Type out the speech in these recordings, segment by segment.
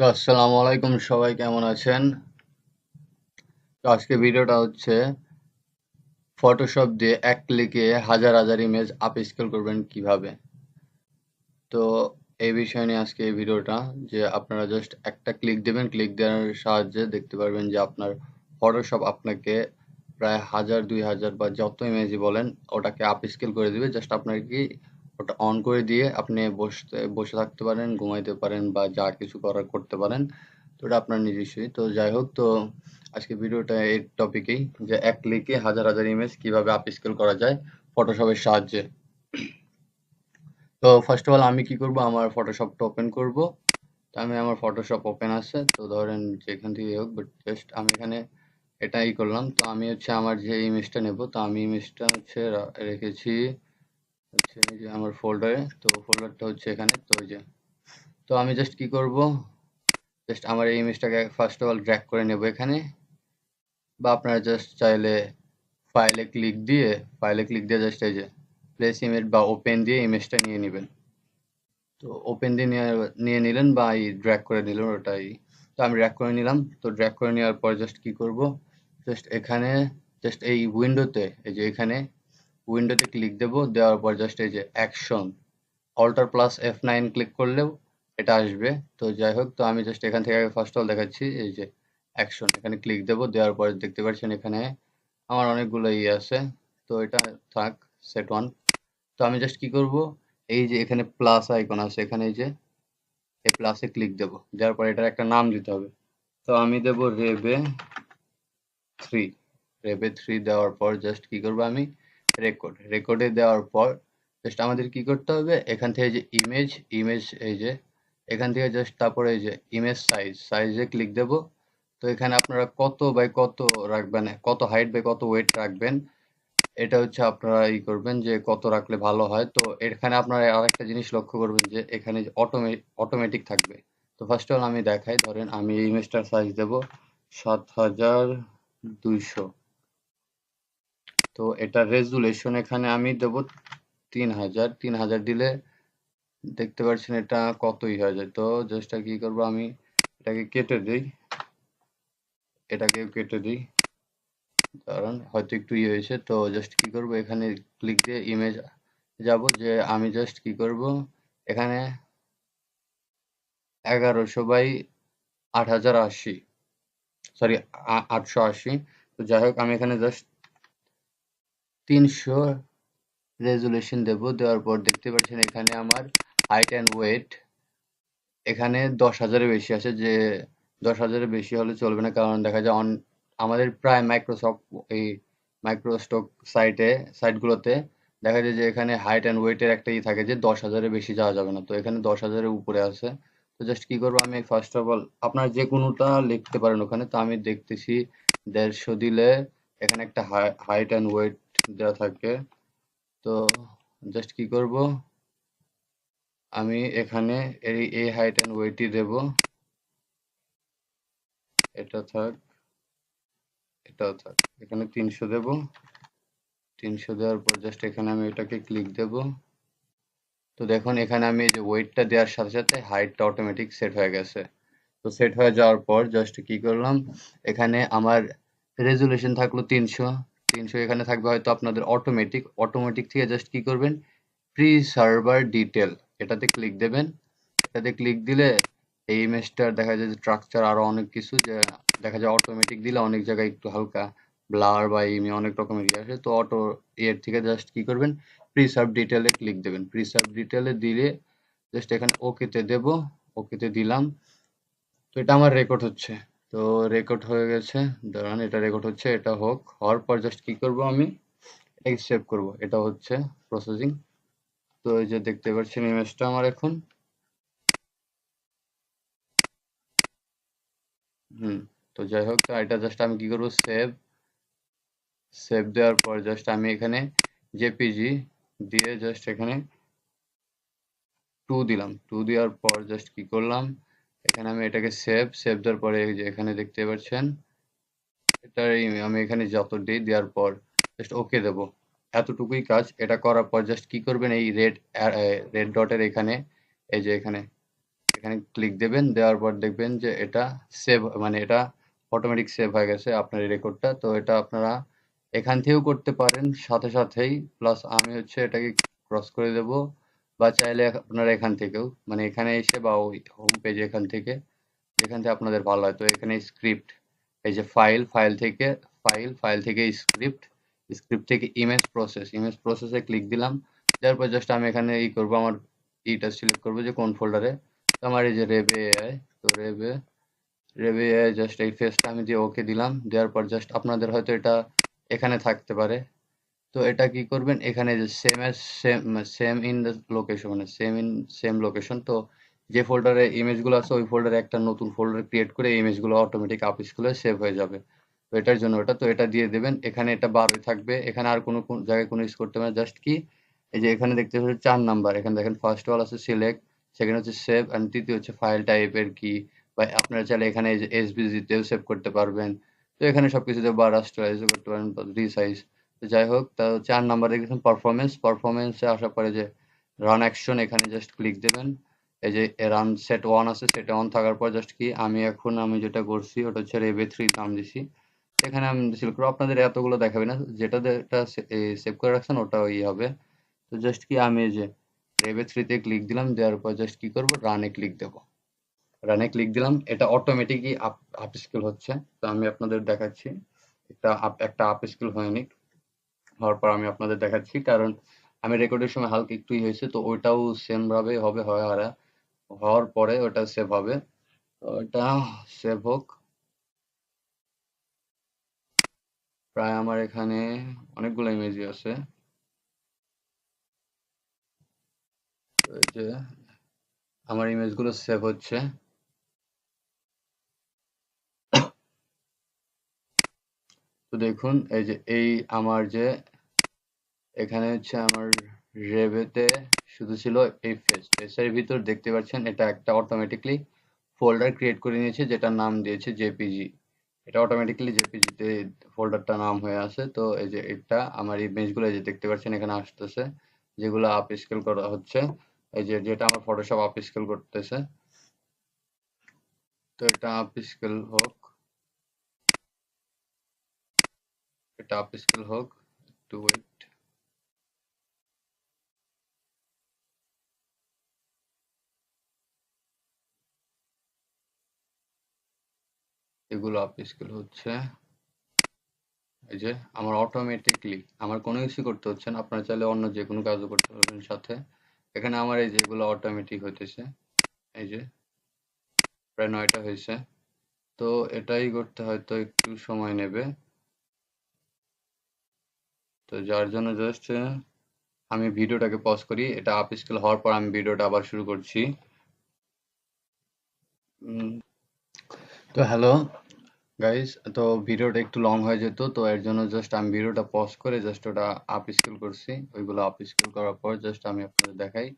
তো আসসালামু আলাইকুম, সবাই কেমন আছেন? তো আজকে ভিডিওটা হচ্ছে ফটোশপ দিয়ে এক ক্লিকে হাজার হাজার ইমেজ আপ স্কেল করবেন কীভাবে? তো এই বিষয় নিয়ে আজকে এই ভিডিওটা, যে আপনারা জাস্ট একটা ক্লিক দেবেন ক্লিক দেওয়ার সাহায্যে দেখতে পারবেন যে আপনার ফটোশপ আপনাকে প্রায় হাজার, দুই হাজার বা যত ইমেজই বলেন, ওটাকে আপ স্কেল করে দিবে। জাস্ট আপনার কি ওটা অন করে দিয়ে আপনি বসতে, বসে থাকতে পারেন, ঘুমাইতে পারেন বা যা কিছু করার করতে পারেন, তো এটা আপনার নিজস্বই তো যাই হোক, তো আজকে ভিডিওটা এই টপিকেই যে এক ক্লিকে হাজার হাজার ইমেজ কীভাবে আপ স্কেল করা যায় ফটোশপের সাহায্যে। তো ফার্স্ট অফ অল আমি কি করব? আমার ফটোশপটা ওপেন করব। তো আমি আমার ফটোশপ ওপেন আছে, তো ধরেন যেখান থেকে হোক বাট জাস্ট আমি এখানে এটাই করলাম। তো আমি হচ্ছে আমার যে ইমেজটা নেব, তো আমি ইমেজটা হচ্ছে রেখেছি হচ্ছে এই যে আমার ফোল্ডারে তো ফোল্ডারটা হচ্ছে এখানে, তো ওই যে। তো আমি জাস্ট কি করব? জাস্ট আমার এই ইমেজটাকে ফার্স্ট অফ অল ড্র্যাগ করে নেব এখানে। বা আপনারা জাস্ট চাইলে ফাইলে ক্লিক দিয়ে ফাইলে ক্লিক দিয়ে জাস্ট এই যে প্লেস ইমেজ বা ওপেন দিয়ে ইমেজটা নিয়ে নেবেন। তো ওপেন দিয়ে নিয়ে নিলেন বা এই ড্র্যাগ করে নিলেন ওটাই। তো আমি ড্র্যাগ করে নিলাম, তো ড্র্যাগ করে নেওয়ার পর জাস্ট কি করব? জাস্ট এখানে জাস্ট এই উইন্ডোতে এই যে এখানে উইন্ডোতে ক্লিক দেব, দেওয়ার পর জাস্ট এই যে action alter plus F nine click করলেও এটা আসবে। তো যাই হোক, তো আমি জাস্ট এখান থেকে ফার্স্ট অল দেখাচ্ছি এই যে অ্যাকশন এখানে ক্লিক দেব, দেওয়ার পর দেখতে পাচ্ছেন এখানে আমার অনেকগুলো ইয়ে আছে। তো এটা থাক সেট ওয়ান তো আমি জাস্ট কি করব, এই যে এখানে প্লাস আইকন আছে, এখানে এই যে এই প্লাসে ক্লিক দেব। দেওয়ার পর এটার একটা নাম দিতে হবে। তো আমি দেব রেবে থ্রি রেবে থ্রি দেওয়ার পর জাস্ট কি করব আমি? রেকর্ড রেকর্ডে দেওয়ার পর জাস্ট আমাদের কি করতে হবে? এখান থেকে যে ইমেজ ইমেজ এই যে, এখান থেকে জাস্ট তারপরে এই যে ইমেজ সাইজ সাইজে ক্লিক দেব। তো এখানে আপনারা কত বাই কত রাখবেন, কত হাইট বাই কত ওয়েট রাখবেন, এটা হচ্ছে আপনারা ই করবেন যে কত রাখলে ভালো হয়। তো এখানে আপনারা আর একটা জিনিস লক্ষ্য করবেন যে এখানে অটোমে অটোমেটিক থাকবে। তো ফার্স্ট অল আমি দেখাই, ধরেন আমি ইমেজটার সাইজ দেব সাত হাজার দুইশো। তো এটা রেজুলেশন এখানে আমি দেব তিন হাজার। তিন হাজার দিলে দেখতে পাচ্ছেন এটা কতই হয়ে যায়। তো জাস্ট কি করব আমি, এটাকে কেটে দিই। এটাকে কেটে দিই। কারণ হয়তো একটু ইয়ে হয়েছে। তো জাস্ট কি করব, এখানে ক্লিক দিয়ে ইমেজ যাব যে আমি জাস্ট কি করব, এখানে এগারোশো বাই আট হাজার আশি। সরি আটশো আশি। তো যাই হোক, আমি এখানে জাস্ট তিনশো রেজুলেশন দেব। দেওয়ার পর দেখতে পাচ্ছেন এখানে আমার হাইট অ্যান্ড ওয়েট এখানে দশ হাজারের বেশি আছে। যে দশ হাজারের বেশি হলে চলবে না। কারণ দেখা যায় অন আমাদের প্রায় মাইক্রোসফট এই মাইক্রোস্টক সাইটে সাইটগুলোতে দেখা যায় যে এখানে হাইট অ্যান্ড ওয়েটের একটা ই থাকে যে দশ হাজারের বেশি যাওয়া যাবে না। তো এখানে দশ হাজারের উপরে আছে। তো জাস্ট কি করব আমি? ফার্স্ট অফ অল আপনার যে কোনোটা লিখতে পারেন ওখানে। তো আমি দেখতেছি দেড়শো দিলে এখানে একটা হাইট অ্যান্ড ওয়েট দেওয়া থাকে। তো জাস্ট কি করব? আমি এখানে এই এই হাইট অ্যান্ড ওয়েটই দেব। এটা থাক, এটাও থাক। এখানে তিনশো দেব। তিনশো দেওয়ার পর জাস্ট এখানে আমি এটাকে ক্লিক দেব। তো দেখুন, এখানে আমি যে ওয়েটটা দেওয়ার সাথে সাথে হাইটটা অটোমেটিক সেট হয়ে গেছে। তো সেট হয়ে যাওয়ার পর জাস্ট কি করলাম, এখানে আমার রেজুলেশন থাকল তিনশো। তিনশো এখানে থাকবে হয়তো আপনাদের অটোমেটিক অটোমেটিক থেকে জাস্ট কি করবেন? প্রি সার্ভার ডিটেল এটাতে ক্লিক দেবেন। এটাতে ক্লিক দিলে এই ইমেজটার দেখা যায় যে স্ট্রাকচার আরও অনেক কিছু যে দেখা যায় অটোমেটিক দিলে অনেক জায়গায় একটু হালকা ব্লার বা ইমি অনেক রকমের ইয়ে আসে। তো অটো এর থেকে জাস্ট কি করবেন? প্রিসার্ভ ডিটেলে ক্লিক দেবেন। প্রিসার্ভ ডিটেলে দিলে জাস্ট এখানে ওকেতে দেব। ওকেতে দিলাম। তো এটা আমার রেকর্ড হচ্ছে। তো রেকর্ড হয়ে গেছে। দাঁড়ান, এটা রেকর্ড হচ্ছে, এটা হোক। হওয়ার পর জাস্ট কি করব আমি? সেভ করব, এটা হচ্ছে প্রসেসিং তো এই যে দেখতে পাচ্ছেন ইমেজটা আমার এখন। হুম, তো যাই হোক এটা জাস্ট আমি কি করব? সেভ সেভ দেওয়ার পর জাস্ট আমি এখানে জেপিজি দিয়ে জাস্ট এখানে টু দিলাম। টু দেওয়ার পর জাস্ট কি করলাম? এখানে আমি এটাকে সেভ সেভ দেওয়ার পরে যে এখানে দেখতে পাচ্ছেন এটা আমি এখানে যত ডে দেওয়ার পর জাস্ট ওকে দেবো। এতটুকুই কাজ। এটা করার পর জাস্ট কি করবেন? এই রেড রেড ডটের এখানে, এই যে এখানে এখানে ক্লিক দেবেন। দেওয়ার পর দেখবেন যে এটা সেভ মানে এটা অটোমেটিক সেভ হয়ে গেছে আপনার এই রেকর্ডটা তো এটা আপনারা এখান থেকেও করতে পারেন। সাথে সাথেই প্লাস আমি হচ্ছে এটাকে ক্রস করে দেব। বা চাইলে আপনারা এখান থেকেও মানে এখানে এসে বা ওই হোম পেজে এখান থেকে, যেখান থেকে আপনাদের ভালো হয়। তো এখানে স্ক্রিপ্ট এই যে ফাইল ফাইল থেকে ফাইল ফাইল থেকে স্ক্রিপ্ট স্ক্রিপ্ট থেকে ইমেজ প্রসেস ইমেজ প্রসেসে ক্লিক দিলাম। দেওয়ার পর জাস্ট আমি এখানে ই করব, আমার ইটা সিলেক্ট করব যে কোন ফোল্ডারে তো আমার এই যে রেবে এআই তো রেবে রেবে এআই জাস্ট এই ফেসটা আমি দিয়ে ওকে দিলাম। দেওয়ার পর জাস্ট আপনাদের হয়তো এটা এখানে থাকতে পারে। তো এটা কি করবেন? এখানে যে same S same same in the location মানে সেম ইন সেম লোকেশন তো যে ফোল্ডারে ইমেজগুলো আছে, ওই ফোল্ডারে একটা নতুন ফোল্ডার ক্রিয়েট করে ইমেজগুলো অটোমেটিক আপ স্কুলে সেভ হয়ে যাবে। তো এটার জন্য ওটা, তো এটা দিয়ে দেবেন। এখানে এটা বারোই থাকবে। এখানে আর কোনো জায়গায় কোনো ইউজ করতে পারে জাস্ট কি? এই যে এখানে দেখতে পাচ্ছেন চার নাম্বার এখানে দেখেন ফার্স্ট ওয়াল আছে সিলেক্ট সেকেন্ড হচ্ছে সেভ অ্যান্ড তৃতীয় হচ্ছে ফাইল টাইপের কি? বা আপনারা চাইলে এখানে এসবিজিতেও সেভ করতে পারবেন। তো এখানে সব কিছুতে বা রাস্টারাইজও করতে পারেন রিসাইজ যাই হোক, তা চার নাম্বার দেখেছেন পারফরমেন্স পারফরমেন্সে আসার পরে যে রান অ্যাকশন এখানে জাস্ট ক্লিক দেবেন। এই যে রান সেট ওয়ান আছে সেটা অন থাকার পর জাস্ট কি, আমি এখন আমি যেটা করছি, ওটা হচ্ছে রেবে থ্রি নাম দিছি। এখানে আমি সিলেক্ট করব। আপনাদের এতগুলো দেখাবে না, যেটা যেটা সেভ করে রাখছেন, ওটা ওই হবে। তো জাস্ট কি, আমি যে রেবে থ্রিতে ক্লিক দিলাম, দেওয়ার পর জাস্ট কি করব রানে ক্লিক দেব। রানে ক্লিক দিলাম, এটা অটোমেটিকই আপ আপ স্কেল হচ্ছে। তো আমি আপনাদের দেখাচ্ছি, একটা আপ একটা আপ স্কেল হয়নি। হওয়ার পর আমি আপনাদের দেখাচ্ছি, কারণ আমি রেকর্ডের সময় হালকা একটুই হয়েছে, তো ওইটাও সেম ভাবে হবে, হয় হওয়ার পরে ওটা সেভ হবে। ওটা সেভ হোক। প্রায় আমার এখানে অনেকগুলো ইমেজই আছে। আমার ইমেজগুলো সেভ হচ্ছে। তো দেখুন, এই যে, এই আমার যে, এখানে হচ্ছে আমার রেভেতে শুধু ছিল এই ফেস ফেসের ভিতর দেখতে পাচ্ছেন, এটা একটা অটোমেটিকলি ফোল্ডার ক্রিয়েট করে নিয়েছে, যেটার নাম দিয়েছে জেপিজি এটা অটোমেটিকলি জেপিজিতে ফোল্ডারটা নাম হয়ে আছে। তো এই যে, এটা আমার ইমেজগুলো যে, দেখতে পাচ্ছেন, এখানে আসতেছে, যেগুলো আপ স্কেল করা হচ্ছে। এই যে, যেটা আমার ফটোশপ আপ স্কেল করতেছে। তো এটা আপ স্কেল হোক। এটা আপ স্কেল হোক একটু ওয়েট এগুলো আপ স্কেল হচ্ছে। এই যে, আমার অটোমেটিকলি আমার কোনো কিছু করতে হচ্ছে না। আপনারা চাইলে অন্য যে কোনো কাজও করতে পারবেন সাথে। এখানে আমার এই যেগুলো অটোমেটিক হইতেছে। এই যে, প্রায় নয়টা হয়েছে তো এটাই করতে হয়তো একটু সময় নেবে। তো যার জন্য জাস্ট আমি ভিডিওটাকে পজ করি। এটা আপ স্কেল হওয়ার পর আমি ভিডিওটা আবার শুরু করছি। তো হ্যালো গাইস তো ভিডিওটা একটু লং হয়ে যেত, তো এর জন্য জাস্ট আমি ভিডিওটা পজ করে জাস্ট ওটা আপ স্কেল করছি। ওইগুলো আপ স্কেল করার পর জাস্ট আমি আপনাদের দেখাই।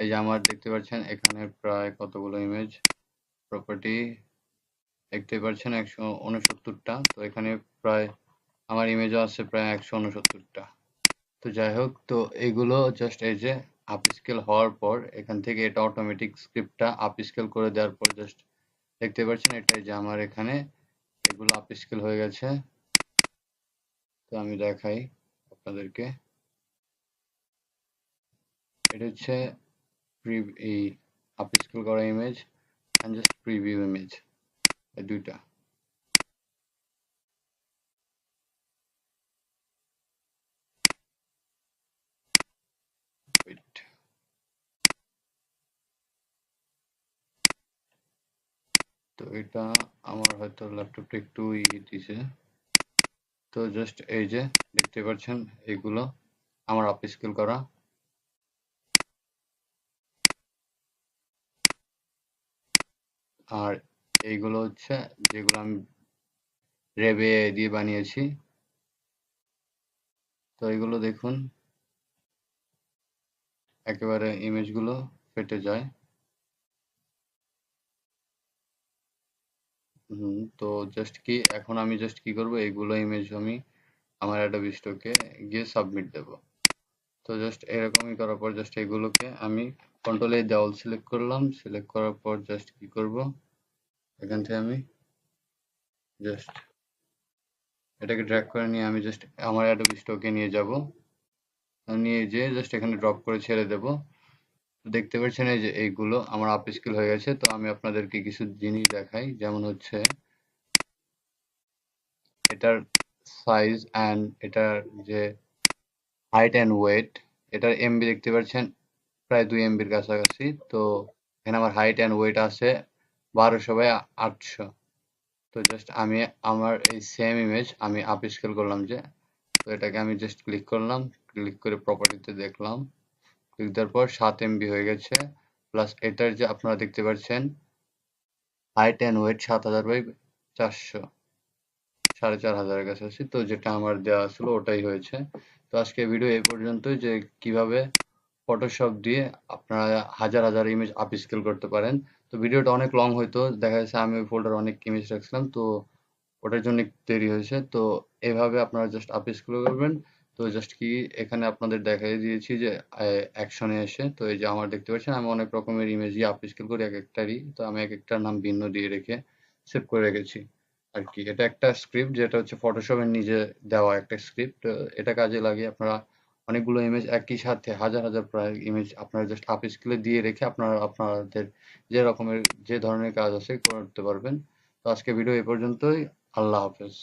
এই যে আমার দেখতে পাচ্ছেন, এখানে প্রায় কতগুলো ইমেজ প্রপার্টি দেখতে পাচ্ছেন একশো উনসত্তরটা, তো এখানে প্রায় আমার ইমেজও আছে প্রায় একশো উনসত্তরটা। তো যাই হোক, তো এগুলো জাস্ট এই যে আপ স্কেল হওয়ার পর এখান থেকে এটা অটোমেটিক স্ক্রিপ্টটা আপ স্কেল করে দেওয়ার পর জাস্ট দেখতে পাচ্ছেন এটাই যে আমার এখানে এগুলো আপ স্কেল হয়ে গেছে। তো আমি দেখাই আপনাদেরকে। এটা হচ্ছে এই আপ স্কেল করা image and just preview image দুইটা। তো এটা আমার হয়তো ল্যাপটপটা একটু ইয়ে দিছে। তো জাস্ট এই যে দেখতে পাচ্ছেন এগুলো আমার আপ স্কেল করা। আর এইগুলো হচ্ছে যেগুলো আমি রেবে দিয়ে বানিয়েছি। তো এগুলো দেখুন, একেবারে ইমেজগুলো ফেটে যায়। হুম, তো জাস্ট কি, এখন আমি জাস্ট কি করব, এইগুলো ইমেজ আমি আমার একটা স্টকে গিয়ে সাবমিট দেব। তো জাস্ট এরকমই করার পর জাস্ট এগুলোকে আমি কন্ট্রোল এই দেওয়াল সিলেক্ট করলাম সিলেক্ট করার পর জাস্ট কি করব, এখান থেকে আমি জাস্ট এটাকে ড্র্যাগ করে নিয়ে আমি জাস্ট আমার অ্যাডোবি স্টকে নিয়ে যাব। নিয়ে যেয়ে জাস্ট এখানে ড্রপ করে ছেড়ে দেব। দেখতে পাচ্ছেন এই যে এইগুলো আমার আপ স্কিল হয়ে গেছে, তো আমি আপনাদেরকে কিছু জিনিস দেখাই, যেমন হচ্ছে এটার সাইজ অ্যান্ড এটার যে হাইট অ্যান্ড ওয়েট এটার এমবি দেখতে পাচ্ছেন, প্রায় দুই এমবির কাছাকাছি, তো এখানে আমার হাইট অ্যান্ড ওয়েট আছে বারোশো বাই আটশো। তো জাস্ট আমি আমার এই সেম ইমেজ আমি আপ স্কেল করলাম যে, তো এটাকে আমি জাস্ট ক্লিক করলাম ক্লিক করে প্রপার্টিতে দেখলাম। ক্লিক দেওয়ার পর সাত এমবি হয়ে গেছে। প্লাস এটার যে আপনারা দেখতে পাচ্ছেন হাইট অ্যান্ড ওয়েট সাত হাজার বাই চারশো, সাড়ে চার হাজারের কাছাকাছি। তো যেটা আমার দেওয়া ছিল ওটাই হয়েছে। তো আজকে ভিডিও এই পর্যন্তই যে কীভাবে ফটোশপ দিয়ে আপনারা হাজার হাজার ইমেজ আপ স্কেল করতে পারেন। তো ভিডিওটা অনেক লং হয়তো দেখা যাচ্ছে আমি ওই ফোল্ডার অনেক ইমেজ রাখছিলাম, তো ওটার জন্য দেরি হয়েছে। তো এভাবে আপনারা জাস্ট আপ স্কেল করবেন। তো জাস্ট কি এখানে আপনাদের দেখাই দিয়েছি যে অ্যাকশনে এসে, তো এই যে আমার দেখতে পাচ্ছেন, আমি অনেক রকমের ইমেজই আপ স্কেল করি, এক একটারই। তো আমি এক একটার নাম ভিন্ন দিয়ে রেখে সেভ করে রেখেছি আর কি। এটা একটা স্ক্রিপ্ট যেটা হচ্ছে ফটোশপের নিজে দেওয়া একটা স্ক্রিপ্ট এটা কাজে লাগিয়ে আপনারা অনেকগুলো ইমেজ একই সাথে, হাজার হাজার প্রায় ইমেজ আপনারা জাস্ট আপ স্কেলে দিয়ে রেখে আপনারা, আপনাদের যে রকমের, যে ধরনের কাজ আছে করতে পারবেন। তো আজকে ভিডিও এই পর্যন্তই, আল্লাহ হাফেজ।